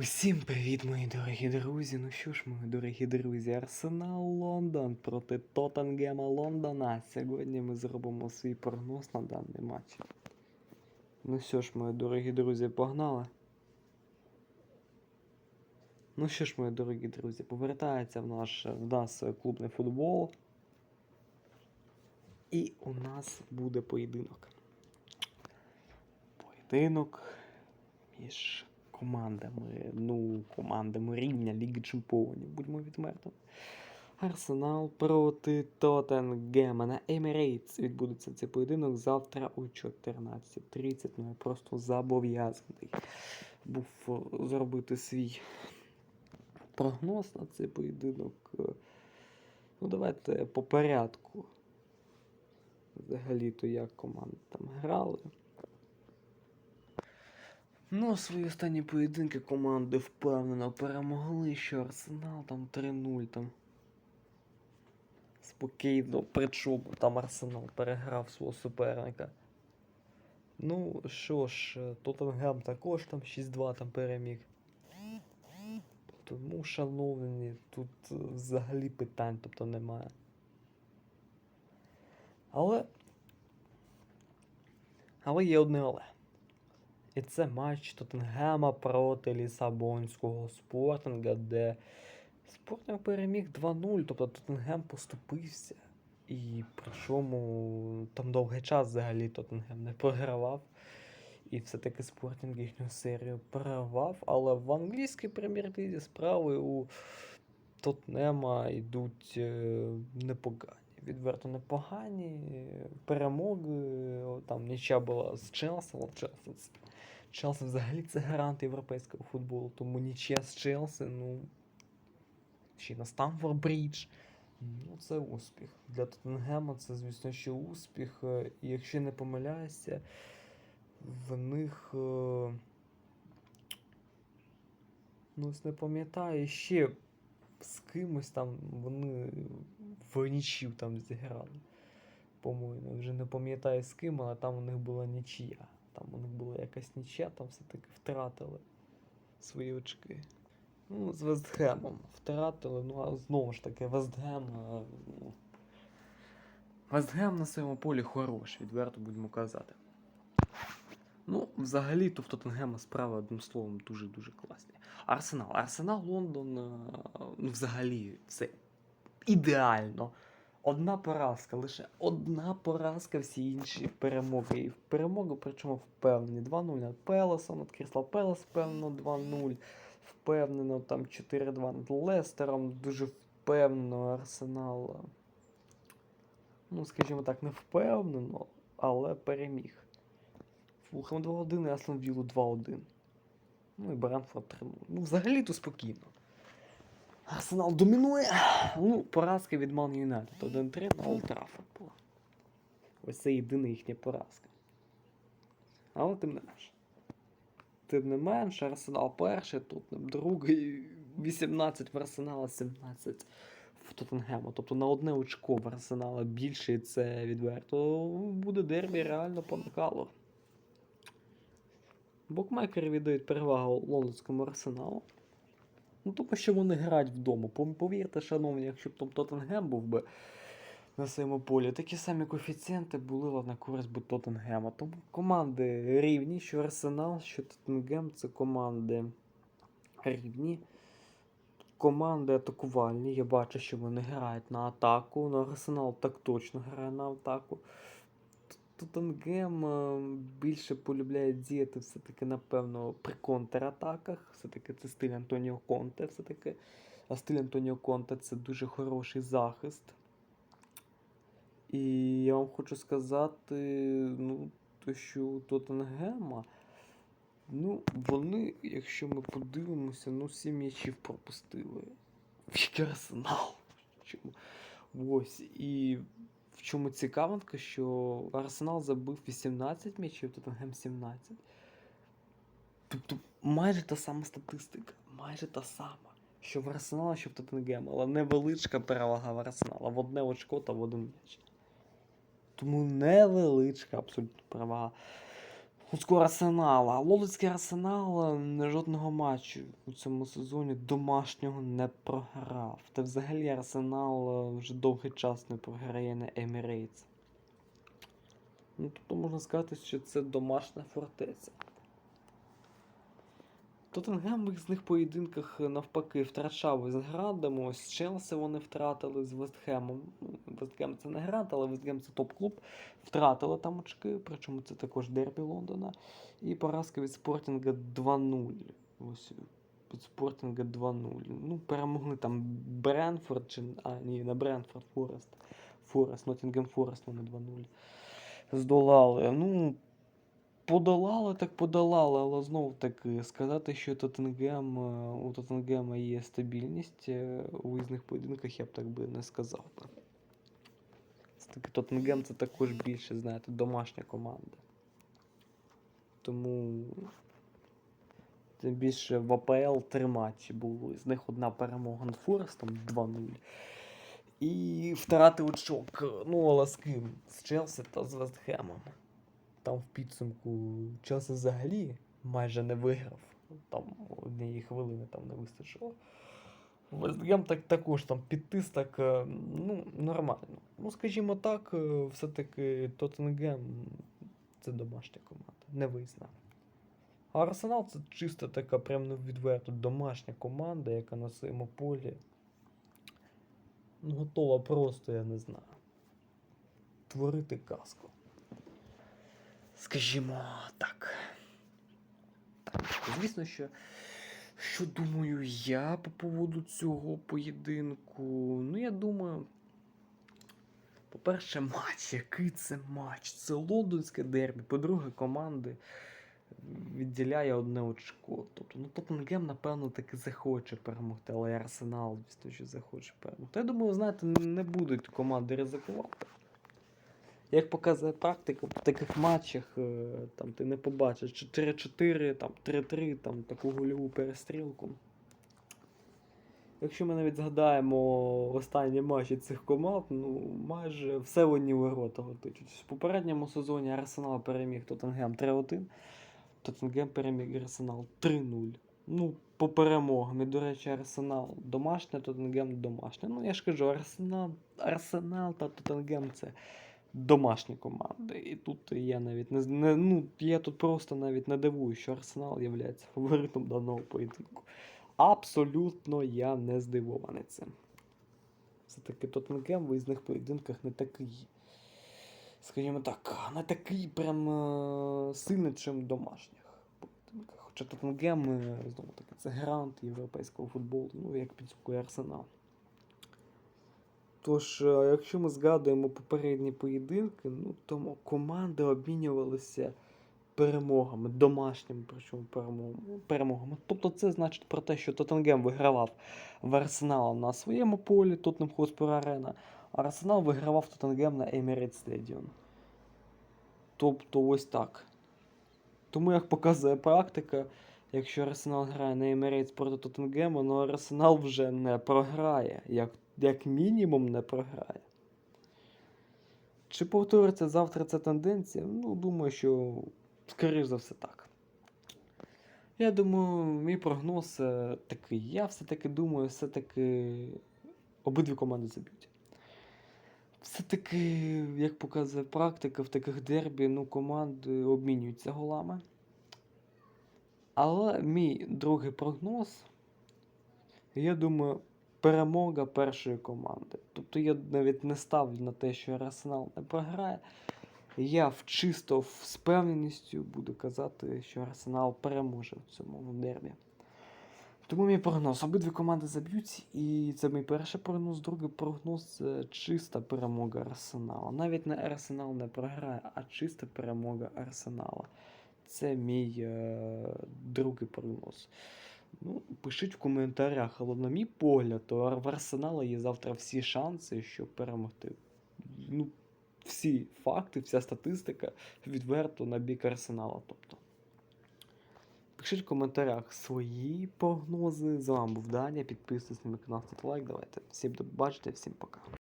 Усім привіт, мої дорогі друзі. Ну що ж, мої дорогі друзі, Арсенал Лондон проти Тоттенгема Лондона. Сьогодні ми зробимо свій прогноз на даний матч. Ну що ж, мої дорогі друзі, погнали. Ну що ж, мої дорогі друзі, повертається в наш в нас клубний футбол. І у нас буде поєдинок. Поєдинок між командами, ну, командами рівня Ліги Чемпіонів, будьмо відвертими. Арсенал проти Тоттенгема на Емірейтс відбудеться цей поєдинок завтра о 14.30. Ну, я просто зобов'язаний був е, зробити свій прогноз на цей поєдинок. Е, Ну, давайте по порядку. Взагалі-то як команди там грали. Ну, свої останні поєдинки команди впевнено перемогли, що Арсенал там 3-0 там. Спокійно, причому там Арсенал переграв свого суперника. Ну, що ж, Тоттенгем також там 6-2 там переміг. Тому, шановні, тут е, взагалі питань тобто немає. Але. Але є одне але. І це матч Тоттенгема проти Лісабонського спортинга, де Спортинг переміг 2-0, тобто Тоттенгем поступився. І причому там довгий час взагалі Тоттенгем не програвав. І все-таки Спортинг їхню серію перервав. Але в англійській прем'єр-лізі справи у Тоттенема йдуть е, непогані. Відверто непогані. Перемоги. Там нічия була з Челсі, Челсі Челсі взагалі це гарант європейського футболу, тому нічия з Челсі, ну. Ще й на Стамфорд Брідж. Ну, це успіх. Для Тоттенгема це, звісно, що успіх. Е, І якщо не помиляюся, в них. е, Ну, не пам'ятаю, ще з кимось там вони в там зіграли. По-моєму, вже не пам'ятаю з ким, але там у них була нічия. Там у них була якась нічия, там все-таки втратили свої очки. Ну, з Вестгемом втратили, ну а знову ж таки, Вестгем. е, ну, Вестгем на своєму полі хороший, відверто будемо казати. Ну, взагалі-то в Тоттенгема справи, одним словом, дуже-дуже класні. Арсенал. Арсенал Лондон, е, ну, взагалі, це ідеально. Одна поразка, лише одна поразка, всі інші перемоги. І в перемогу, причому впевнені. 2-0 над Пелесом, над Крістал Пелес впевнено 2-0. Впевнено там 4-2 над Лестером. Дуже впевнено Арсенал. е, Ну, скажімо так, не впевнено, але переміг. Фулхем 2-1 і Аслен Віллу 2-1. Ну і Бранфорд 3-0. Ну, взагалі-то спокійно. Арсенал домінує. Ну, поразка від Ман Юнайтед. 1-3 на Олд була. Ось це єдина їхня поразка. Але тим не менше. Тим не менше, Арсенал перший, Тоттенхем другий, 18 в Арсенала, 17 в Тоттенгему. Тобто на одне очко в Арсенала більше, і це відверто буде дербі реально по. Букмекери віддають перевагу лондонському арсеналу. Ну, тому що вони грають вдома. Повірте, шановні, якщо б там Тоттенгем був би на своєму полі, такі самі коефіцієнти були на користь би Тоттенгема. Тому команди рівні, що Арсенал, що Тоттенгем це команди рівні. Команди атакувальні. Я бачу, що вони грають на атаку. На Арсенал так точно грає на атаку. Тоттенгем е, більше полюбляє діяти все-таки, напевно, при контратаках. Все-таки це стиль Антоніо Конте. Все-таки. А стиль Антоніо Конте це дуже хороший захист. І я вам хочу сказати, ну, то що у Тоттенгема, ну, вони, якщо ми подивимося, ну, сім м'ячів пропустили. Арсенал. Чому? Ось. І чому цікавинка, що Арсенал забив 18 м'ячів, Тоттенгем 17. Тобто майже та сама статистика, майже та сама. Що в Арсенала, що в Тоттенгем, але невеличка перевага в Арсенала. В одне очко та в один м'яч. Тому невеличка абсолютно перевага Луцького арсенала. Лолицький арсенал е, жодного матчу у цьому сезоні домашнього не програв. Та взагалі арсенал е, вже довгий час не програє на Емірейтс. Ну, тобто можна сказати, що це домашня фортеця. Тоттенгем в їх поєдинках е, навпаки втрачав із Градом. Ось Челсі вони втратили з Вестхемом. Ну, Вестхем це не Град, але Вестхем це топ-клуб. Втратили там очки, причому це також дербі Лондона. І поразка від Спортінга 2-0. Ось від Спортінга 2-0. Ну, перемогли там Бренфорд, чи. А, ні, не Бренфорд, Форест. Форест, Ноттінгем Форест вони 2-0. Здолали. Ну, Подолали, так подолали, але знову таки сказати, що Тоттенгем, е, у Тоттенгема є стабільність е, у виїзних поєдинках, я б так би не сказав би. Все-таки Тоттенгем це також більше, знаєте, домашня команда. Тому тим більше в АПЛ три матчі було. З них одна перемога над Форестом 2-0. І втратив очок. Ну, але з ким? З Челсі та з Вестхемом там в підсумку Челсі взагалі майже не виграв. Там однієї хвилини там не вистачило. Вестгем так також там підтис е, ну, нормально. Ну, скажімо так, е, все-таки Тоттенгем це домашня команда, не виїзна. А Арсенал це чисто така прям ну, відверто домашня команда, яка на своєму полі ну, готова просто, я не знаю, творити казку. Скажімо так. Звісно, що. Що думаю я по поводу цього поєдинку? Ну, я думаю. По-перше, матч. Який це матч? Це лондонське дербі. По-друге, команди відділяє одне очко. Тобто, ну, Тоттенгем, напевно, таки захоче перемогти, але і Арсенал, звісно, що захоче перемогти. Я думаю, знаєте, не будуть команди ризикувати. Як показує практика, в таких матчах е, там ти не побачиш 4-4, там 3-3, там таку гольову перестрілку. Якщо ми навіть згадаємо останні матчі цих команд, ну майже все одні ворота летить. В попередньому сезоні Арсенал переміг Тоттенгем 3-1, Тоттенгем переміг Арсенал 3-0. Ну, по перемогам. І, до речі, Арсенал домашня, Тоттенгем домашня. Ну, я ж кажу, Арсенал, Арсенал та Тоттенгем це домашні команди. І тут я навіть не, не ну, я тут просто навіть не дивую, що Арсенал є фаворитом даного поєдинку. Абсолютно я не здивований цим. Все-таки Тоттенгем в виїзних поєдинках не такий. Скажімо так, не такий прям е, сильний, чим в домашніх поєдинках. Хоча Тоттенгем, е, знову таки, це грант європейського футболу, ну як підсумкує Арсенал. Тож, е, якщо ми згадуємо попередні поєдинки, ну тому команди обмінювалися перемогами, домашніми причому перемогами. Тобто це значить про те, що Тоттенгем вигравав в Арсенал на своєму полі, Тоттенхем Хоспер Арена, а Арсенал вигравав Тоттенгем на Emirates Stadium. Тобто ось так. Тому, як показує практика, якщо Арсенал грає на Emirates проти Тоттенгема, ну Арсенал вже не програє. Як, як мінімум не програє. Чи повториться завтра ця тенденція? Ну, думаю, що скоріш за все так. Я думаю, мій прогноз е, такий. Я все-таки думаю, все-таки обидві команди заб'ють. Все-таки, як показує практика, в таких дербі ну, команди обмінюються голами. Але мій другий прогноз, я думаю, перемога першої команди. Тобто я навіть не ставлю на те, що Арсенал не програє. Я в чисто з впевненістю буду казати, що Арсенал переможе в цьому дербі. Тому мій прогноз. Обидві команди заб'ють, і це мій перший прогноз. Другий прогноз це чиста перемога Арсенала. Навіть не Арсенал не програє, а чиста перемога Арсенала. Це мій е, другий прогноз. Ну, пишіть в коментарях, але на мій погляд, то в Арсенала є завтра всі шанси, щоб перемогти. Ну, всі факти, вся статистика відверто на бік Арсенала. Тобто. Пишіть в коментарях свої прогнози. З вами був Даня. Підписуйтесь на канал, ставте лайк. Давайте. Всім до побачення, всім пока.